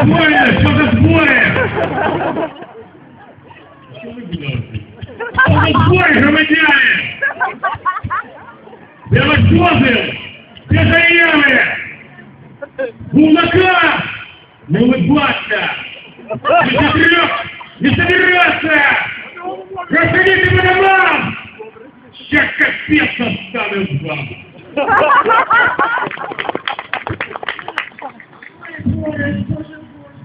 Двоє, що за двоє? Що ви будете? Що за двоє, громадяни? Де ваш дозвіл? Де заяви? Був наказ! Не улыбаться! Не соберешь! Не собираться! Расходите по домам! Сейчас капец оставим вам! Боже, Боже, Боже.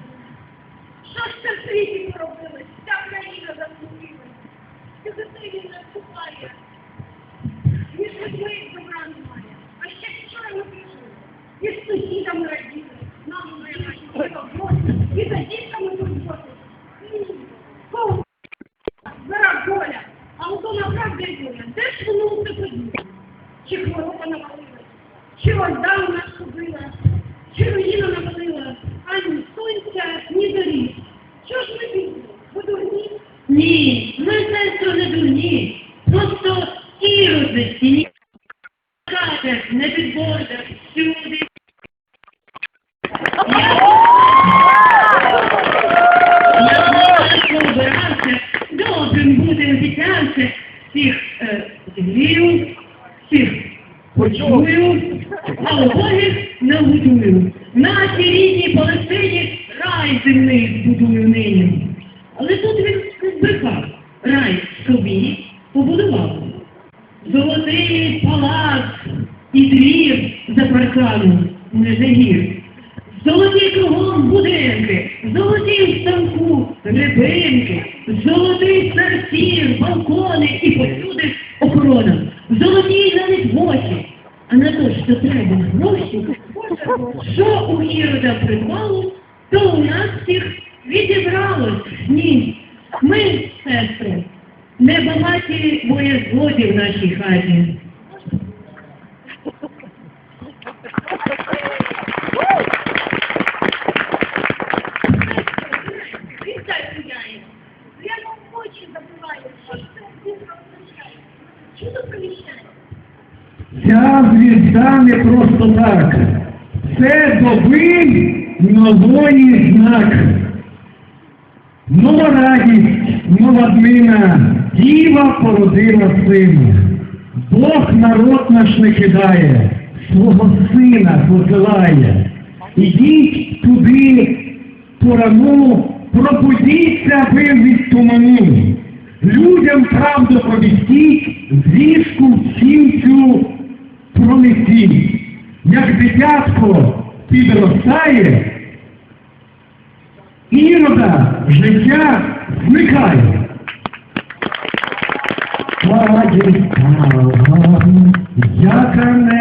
Що ж це в світі поробили? Вся країна заслужила. Ця дитина не вступає. Між людьми добра немає. А ще вчора ми пішли. І з сусідами раділи. Нам гроші. І за дітками турботи. Кого? Зара доля. А ото направді доля. Де ж воно усе подіє? Чи хвороба навалилась? Чи вода у нас побила? Чи руїна навалила? Ані сонця, ні доріг. Що ж ми підемо? Бо дурні? Ні, ми сестро не дурні. Просто іроди ці хатах, не підбордах, всюди. Я обирався, добрим бути обіцявся, всіх е, зігрію, всіх почую, а убогих нагодую. Нашій рідній Палестині рай земний збудую нині. Але тут він збрехав, рай собі побудував. Золотий палац і двір за парканом не загір. Золоті кругом будинки, золоті в станку грибинки, золотий сарсір, балкони і повсюди охорона. Золоті навіть гроші. А на те, що треба гроші, що у Ірода припало, то у нас всіх відібралось. Ні. Ми, сестри, не багаті боєзгоді в нашій хаті. Ця звізда не просто так. Це доби нової знак. Нова радість, нова дмина, діва породила сина. Бог народ наш не кидає, свого сина посилає. Ідіть туди, порану, пробудіться ви від туману. Людям правду повістіть, звістку всім цю пронесіть. Як дитятко підростає, війна, життя зникає. Слава яка не